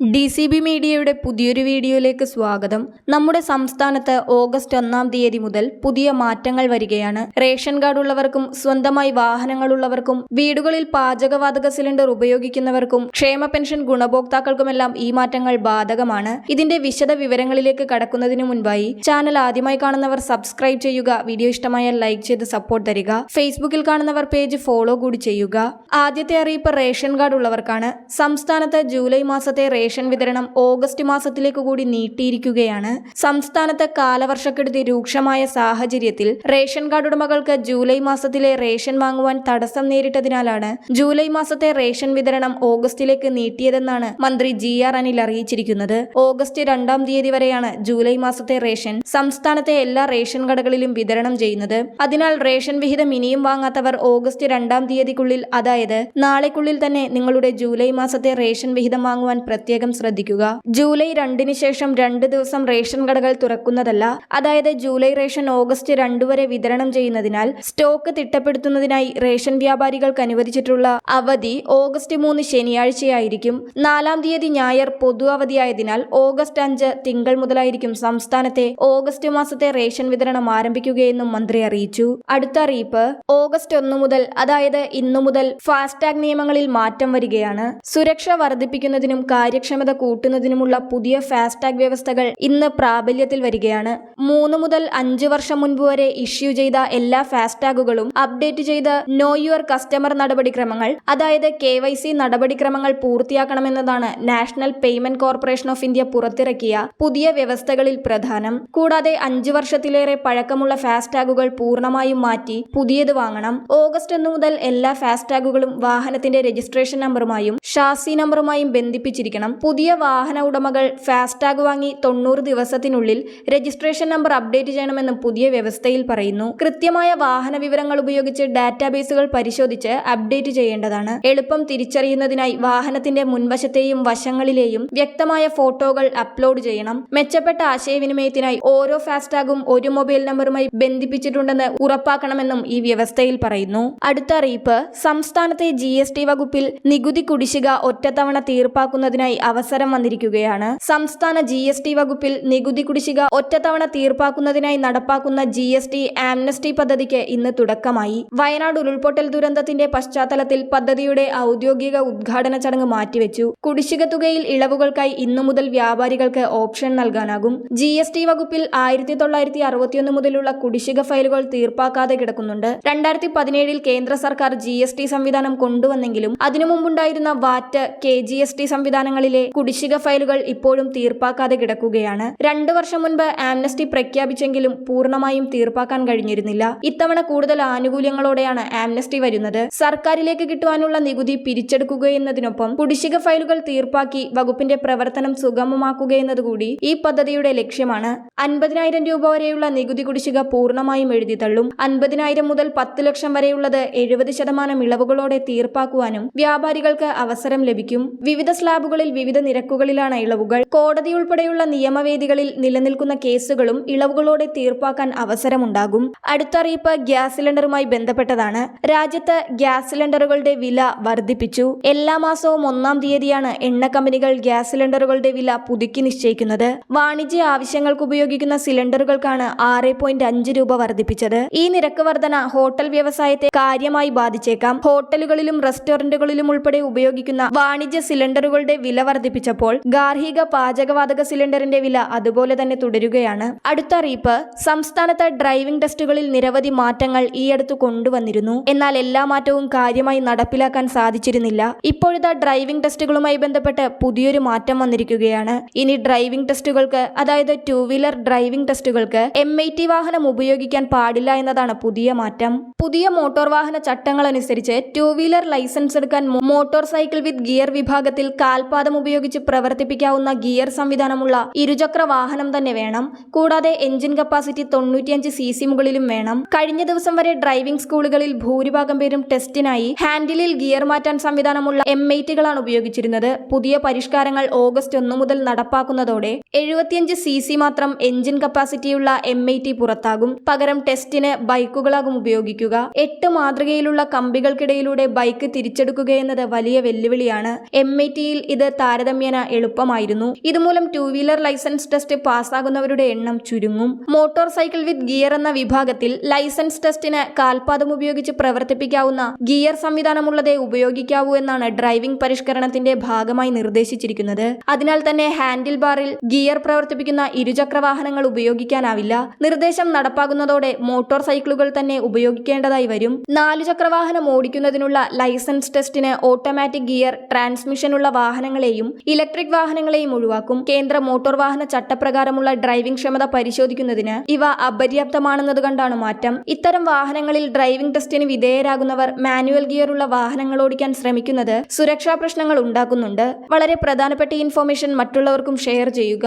D C B മീഡിയയുടെ പുതിയൊരു വീഡിയോയിലേക്ക് സ്വാഗതം. നമ്മുടെ സംസ്ഥാനത്ത് ഓഗസ്റ്റ് ഒന്നാം തീയതി മുതൽ പുതിയ മാറ്റങ്ങൾ വരികയാണ്. റേഷൻ കാർഡ് ഉള്ളവർക്കും സ്വന്തമായി വാഹനങ്ങളുള്ളവർക്കും വീടുകളിൽ പാചകവാതക സിലിണ്ടർ ഉപയോഗിക്കുന്നവർക്കും ക്ഷേമ പെൻഷൻ ഗുണഭോക്താക്കൾക്കുമെല്ലാം ഈ മാറ്റങ്ങൾ ബാധകമാണ്. ഇതിന്റെ വിശദ വിവരങ്ങളിലേക്ക് കടക്കുന്നതിനു മുൻപായി ചാനൽ ആദ്യമായി കാണുന്നവർ സബ്സ്ക്രൈബ് ചെയ്യുക വീഡിയോ ഇഷ്ടമായാൽ ലൈക്ക് ചെയ്ത് സപ്പോർട്ട് തരിക ഫേസ്ബുക്കിൽ കാണുന്നവർ പേജ് ഫോളോ കൂടി ചെയ്യുക. ആദ്യത്തെ അറിയിപ്പ് റേഷൻ കാർഡ് ഉള്ളവർക്കാണ് സംസ്ഥാനത്ത് ജൂലൈ മാസത്തെ റേഷൻ വിതരണം ഓഗസ്റ്റ് മാസത്തിലേക്ക് കൂടി നീട്ടിയിരിക്കുകയാണ്. സംസ്ഥാനത്ത് കാലവർഷക്കെടുതി രൂക്ഷമായ സാഹചര്യത്തിൽ റേഷൻ കാർഡ് ഉടമകൾക്ക് ജൂലൈ മാസത്തിലെ റേഷൻ വാങ്ങുവാൻ തടസ്സം നേരിട്ടതിനാലാണ് ജൂലൈ മാസത്തെ റേഷൻ വിതരണം ഓഗസ്റ്റിലേക്ക് നീട്ടിയതെന്നാണ് മന്ത്രി ജി ആർ അനിൽ അറിയിച്ചിരിക്കുന്നത്. ഓഗസ്റ്റ് രണ്ടാം തീയതി വരെയാണ് ജൂലൈ മാസത്തെ റേഷൻ സംസ്ഥാനത്തെ എല്ലാ റേഷൻ കടകളിലും വിതരണം ചെയ്യുന്നത്. അതിനാൽ റേഷൻ വിഹിതം ഇനിയും വാങ്ങാത്തവർ ഓഗസ്റ്റ് രണ്ടാം തീയതിക്കുള്ളിൽ അതായത് നാളെക്കുള്ളിൽ തന്നെ നിങ്ങളുടെ ജൂലൈ മാസത്തെ റേഷൻ വിഹിതം വാങ്ങുവാൻ പ്രത്യേകം ശ്രദ്ധിക്കുക. ജൂലൈ രണ്ടിന് ശേഷം രണ്ട് ദിവസം റേഷൻ കടകൾ തുറക്കുന്നതല്ല. അതായത് ജൂലൈ റേഷൻ ഓഗസ്റ്റ് രണ്ടു വരെ വിതരണം ചെയ്യുന്നതിനാൽ സ്റ്റോക്ക് തിട്ടപ്പെടുത്തുന്നതിനായി റേഷൻ വ്യാപാരികൾക്ക് അനുവദിച്ചിട്ടുള്ള അവധി ഓഗസ്റ്റ് മൂന്ന് ശനിയാഴ്ചയായിരിക്കും. നാലാം തീയതി ഞായർ പൊതു അവധിയായതിനാൽ ഓഗസ്റ്റ് അഞ്ച് തിങ്കൾ മുതലായിരിക്കും സംസ്ഥാനത്തെ ഓഗസ്റ്റ് മാസത്തെ റേഷൻ വിതരണം ആരംഭിക്കുകയെന്നും മന്ത്രി അറിയിച്ചു. അടുത്ത അറിയിപ്പ് ഓഗസ്റ്റ് ഒന്ന് മുതൽ അതായത് ഇന്നു മുതൽ ഫാസ്ടാഗ് നിയമങ്ങളിൽ മാറ്റം വരികയാണ്. സുരക്ഷ വർദ്ധിപ്പിക്കുന്നതിനും കാര്യക്ഷമത കൂട്ടുന്നതിനുമുള്ള പുതിയ ഫാസ്ടാഗ് വ്യവസ്ഥകൾ ഇന്ന് പ്രാബല്യത്തിൽ വരികയാണ്. മൂന്ന് മുതൽ അഞ്ച് വർഷം മുൻപ് വരെ ഇഷ്യൂ ചെയ്ത എല്ലാ ഫാസ്ടാഗുകളും അപ്ഡേറ്റ് ചെയ്ത് നോ യുവർ കസ്റ്റമർ നടപടിക്രമങ്ങൾ അതായത് കെ വൈ സി നടപടിക്രമങ്ങൾ പൂർത്തിയാക്കണമെന്നതാണ് national payment corporation of India പുറത്തിറക്കിയ പുതിയ വ്യവസ്ഥകളിൽ പ്രധാനം. കൂടാതെ അഞ്ചു വർഷത്തിലേറെ പഴക്കമുള്ള ഫാസ്ടാഗുകൾ പൂർണമായും മാറ്റി പുതിയത് വാങ്ങണം. ഓഗസ്റ്റ് ഒന്ന് മുതൽ എല്ലാ ഫാസ്ടാഗുകളും വാഹനത്തിന്റെ രജിസ്ട്രേഷൻ നമ്പറുമായും ഷാസി നമ്പറുമായും ബന്ധിപ്പിച്ചിരിക്കണം. പുതിയ വാഹന ഉടമകൾ ഫാസ്ടാഗ് വാങ്ങി തൊണ്ണൂറ് ദിവസത്തിനുള്ളിൽ രജിസ്ട്രേഷൻ നമ്പർ അപ്ഡേറ്റ് ചെയ്യണമെന്നും പുതിയ വ്യവസ്ഥയിൽ പറയുന്നു. കൃത്യമായ വാഹന വിവരങ്ങൾ ഉപയോഗിച്ച് ഡാറ്റാബേസുകൾ പരിശോധിച്ച് അപ്ഡേറ്റ് ചെയ്യേണ്ടതാണ്. എളുപ്പം തിരിച്ചറിയുന്നതിനായി വാഹനത്തിന്റെ മുൻവശത്തെയും വശങ്ങളിലെയും വ്യക്തമായ ഫോട്ടോകൾ അപ്ലോഡ് ചെയ്യണം. മെച്ചപ്പെട്ട ആശയവിനിമയത്തിനായി ഓരോ ഫാസ്ടാഗും ഒരു മൊബൈൽ നമ്പറുമായി ബന്ധിപ്പിച്ചിട്ടുണ്ടെന്ന് ഉറപ്പാക്കണമെന്നും ഈ വ്യവസ്ഥയിൽ പറയുന്നു. അടുത്ത അറിയിപ്പ് സംസ്ഥാനത്തെ ജി വകുപ്പിൽ നികുതി കുടിശ്ശിക ഒറ്റത്തവണ തീർപ്പാക്കുന്നതിനായി അവസരം വന്നിരിക്കുകയാണ്. സംസ്ഥാന ജി എസ് ടി വകുപ്പിൽ നികുതി കുടിശ്ശിക ഒറ്റത്തവണ തീർപ്പാക്കുന്നതിനായി നടപ്പാക്കുന്ന ജി എസ് ടി ആംനസ്റ്റി പദ്ധതിക്ക് ഇന്ന് തുടക്കമായി. വയനാട് ഉരുൾപൊട്ടൽ ദുരന്തത്തിന്റെ പശ്ചാത്തലത്തിൽ പദ്ധതിയുടെ ഔദ്യോഗിക ഉദ്ഘാടന ചടങ്ങ് മാറ്റിവെച്ചു. കുടിശ്ശിക തുകയിൽ ഇളവുകൾക്കായി ഇന്നു മുതൽ വ്യാപാരികൾക്ക് ഓപ്ഷൻ നൽകാനാകും. ജി എസ് ടി വകുപ്പിൽ ആയിരത്തി തൊള്ളായിരത്തി അറുപത്തിയൊന്ന് മുതലുള്ള കുടിശ്ശിക ഫയലുകൾ തീർപ്പാക്കാതെ കിടക്കുന്നുണ്ട്. രണ്ടായിരത്തി പതിനേഴിൽ കേന്ദ്ര സർക്കാർ ജി എസ് ടി സംവിധാനം കൊണ്ടുവന്നെങ്കിലും അതിനു മുമ്പുണ്ടായിരുന്ന VAT K G S T സംവിധാനങ്ങളിലെ കുടിശ്ശിക ഫയലുകൾ ഇപ്പോഴും തീർപ്പാക്കാതെ കിടക്കുകയാണ്. രണ്ടു വർഷം മുൻപ് ആംനസ്റ്റി പ്രഖ്യാപിച്ചെങ്കിലും പൂർണമായും തീർപ്പാക്കാൻ കഴിഞ്ഞിരുന്നില്ല. ഇത്തവണ കൂടുതൽ ആനുകൂല്യങ്ങളോടെയാണ് ആംനസ്റ്റി വരുന്നത്. സർക്കാരിലേക്ക് കിട്ടുവാനുള്ള നികുതി പിരിച്ചെടുക്കുകയെന്നതിനൊപ്പം കുടിശ്ശിക ഫയലുകൾ തീർപ്പാക്കി വകുപ്പിന്റെ പ്രവർത്തനം സുഗമമാക്കുകയെന്നതുകൂടി ഈ പദ്ധതിയുടെ ലക്ഷ്യമാണ്. അൻപതിനായിരം രൂപ വരെയുള്ള നികുതി കുടിശ്ശിക പൂർണമായും എഴുതി തള്ളും. അൻപതിനായിരം മുതൽ പത്ത് ലക്ഷം വരെയുള്ളത് എഴുപത് ശതമാനം ഇളവുകളോടെ തീർപ്പാക്കുവാനും വ്യാപാരികൾക്ക് അവസരം ലഭിക്കും. വിവിധ സ്ലാബുകളിൽ വിവിധ നിരക്കുകളിലാണ് ഇളവുകൾ. കോടതി ഉൾപ്പെടെയുള്ള നിയമവേദികളിൽ നിലനിൽക്കുന്ന കേസുകളും ഇളവുകളോടെ തീർപ്പാക്കാൻ അവസരമുണ്ടാകും. അടുത്ത അറിയിപ്പ് ഗ്യാസ് സിലിണ്ടറുമായി ബന്ധപ്പെട്ടതാണ്. രാജ്യത്ത് ഗ്യാസ് സിലിണ്ടറുകളുടെ വില വർദ്ധിപ്പിച്ചു. എല്ലാ മാസവും ഒന്നാം തീയതിയാണ് എണ്ണ കമ്പനികൾ ഗ്യാസ് സിലിണ്ടറുകളുടെ വില പുതുക്കി നിശ്ചയിക്കുന്നത്. വാണിജ്യ ആവശ്യങ്ങൾക്ക് ഉപയോഗിക്കുന്ന സിലിണ്ടറുകൾക്കാണ് ആറ് പോയിന്റ് അഞ്ച് രൂപ വർദ്ധിപ്പിച്ചത്. ഈ നിരക്ക് വർധന ഹോട്ടൽ വ്യവസായത്തെ കാര്യമായി ബാധിച്ചേക്കാം. ഹോട്ടലുകളിലും റെസ്റ്റോറന്റുകളിലും ഉൾപ്പെടെ ഉപയോഗിക്കുന്ന വാണിജ്യ സിലിണ്ടറുകളുടെ വില വർദ്ധിപ്പിച്ചപ്പോൾ ഗാർഹിക പാചകവാതക സിലിണ്ടറിന്റെ വില അതുപോലെ തന്നെ തുടരുകയാണ്. അടുത്ത അറിയിപ്പ് സംസ്ഥാനത്ത് ഡ്രൈവിംഗ് ടെസ്റ്റുകളിൽ നിരവധി മാറ്റങ്ങൾ ഈയടുത്ത് കൊണ്ടുവന്നിരുന്നു. എന്നാൽ എല്ലാ മാറ്റവും കാര്യമായി നടപ്പിലാക്കാൻ സാധിച്ചിരുന്നില്ല. ഇപ്പോഴത്തെ ഡ്രൈവിംഗ് ടെസ്റ്റുകളുമായി ബന്ധപ്പെട്ട് പുതിയൊരു മാറ്റം വന്നിരിക്കുകയാണ്. ഇനി ഡ്രൈവിംഗ് ടെസ്റ്റുകൾക്ക് അതായത് ടു വീലർ ഡ്രൈവിംഗ് ടെസ്റ്റുകൾക്ക് എം ഐ ടി വാഹനം ഉപയോഗിക്കാൻ പാടില്ല എന്നതാണ് പുതിയ മാറ്റം. പുതിയ മോട്ടോർ വാഹന ചട്ടങ്ങൾ അനുസരിച്ച് ടു വീലർ ലൈസൻസ് എടുക്കാൻ മോട്ടോർ സൈക്കിൾ വിത്ത് ഗിയർ വിഭാഗത്തിൽ കാൽപാദം ഉപയോഗിച്ച് പ്രവർത്തിപ്പിക്കാവുന്ന ഗിയർ സംവിധാനമുള്ള ഇരുചക്ര വാഹനം തന്നെ വേണം. കൂടാതെ എഞ്ചിൻ കപ്പാസിറ്റി തൊണ്ണൂറ്റിയഞ്ച് സി സി മുകളിലും വേണം. കഴിഞ്ഞ ദിവസം വരെ ഡ്രൈവിംഗ് സ്കൂളുകളിൽ ഭൂരിഭാഗം പേരും ടെസ്റ്റിനായി ഹാൻഡിലിൽ ഗിയർ മാറ്റാൻ സംവിധാനമുള്ള എം എയ്റ്റുകളാണ് ഉപയോഗിച്ചിരുന്നത്. പുതിയ പരിഷ്കാരങ്ങൾ ഓഗസ്റ്റ് ഒന്ന് മുതൽ നടപ്പാക്കുന്നതോടെ എഴുപത്തിയഞ്ച് സി സി മാത്രം എഞ്ചിൻ കപ്പാസിറ്റിയുള്ള എം ഐ പുറത്താകും. പകരം ടെസ്റ്റിന് ബൈക്കുകളാകും ഉപയോഗിക്കുക. എട്ട് മാതൃകയിലുള്ള കമ്പികൾക്കിടയിലൂടെ ബൈക്ക് തിരിച്ചെടുക്കുകയെന്നത് വലിയ വെല്ലുവിളിയാണ്. എം ഐ ടിയിൽ ഇത് താരതമ്യേന എളുപ്പമായിരുന്നു. ഇതുമൂലം ടൂ വീലർ ലൈസൻസ് ടെസ്റ്റ് പാസ്സാകുന്നവരുടെ എണ്ണം ചുരുങ്ങും. മോട്ടോർ സൈക്കിൾ വിത്ത് ഗിയർ എന്ന വിഭാഗത്തിൽ ലൈസൻസ് ടെസ്റ്റിന് കാൽപാദം ഉപയോഗിച്ച് പ്രവർത്തിപ്പിക്കാവുന്ന ഗിയർ സംവിധാനമുള്ളതേ ഉപയോഗിക്കാവൂ എന്നാണ് ഡ്രൈവിംഗ് പരിഷ്കരണത്തിന്റെ ഭാഗമായി നിർദ്ദേശിച്ചിരിക്കുന്നത്. അതിനാൽ തന്നെ ഹാൻഡിൽ ബാറിൽ ഗിയർ പ്രവർത്തിപ്പിക്കുന്ന ഇരുചക്ര വാഹനങ്ങൾ ഉപയോഗിക്കാനാവില്ല. നിർദ്ദേശം നടപ്പാകുന്നതോടെ മോട്ടോർ സൈക്കിളുകൾ തന്നെ ഉപയോഗിക്കേണ്ടതായി വരും. നാലുചക്ര വാഹനം ഓടിക്കുന്നതിനുള്ള ലൈസൻസ് ടെസ്റ്റിന് ഓട്ടോമാറ്റിക് ഗിയർ ട്രാൻസ്മിഷനുള്ള വാഹനങ്ങളെയും ഇലക്ട്രിക് വാഹനങ്ങളെയും ഒഴിവാക്കും. കേന്ദ്ര മോട്ടോർ വാഹന ചട്ടപ്രകാരമുള്ള ഡ്രൈവിംഗ് ക്ഷമത പരിശോധിക്കുന്നതിന് ഇവ അപര്യാപ്തമാണെന്നത് കണ്ടാണ് മാറ്റം. ഇത്തരം വാഹനങ്ങളിൽ ഡ്രൈവിംഗ് ടെസ്റ്റിന് വിധേയരാകുന്നവർ മാനുവൽ ഗിയറുള്ള വാഹനങ്ങൾ ഓടിക്കാൻ ശ്രമിക്കുന്നത് സുരക്ഷാ പ്രശ്നങ്ങൾ ഉണ്ടാക്കുന്നുണ്ട്. വളരെ പ്രധാനപ്പെട്ട ഇൻഫോർമേഷൻ മറ്റുള്ളവർക്കും ഷെയർ ചെയ്യുക.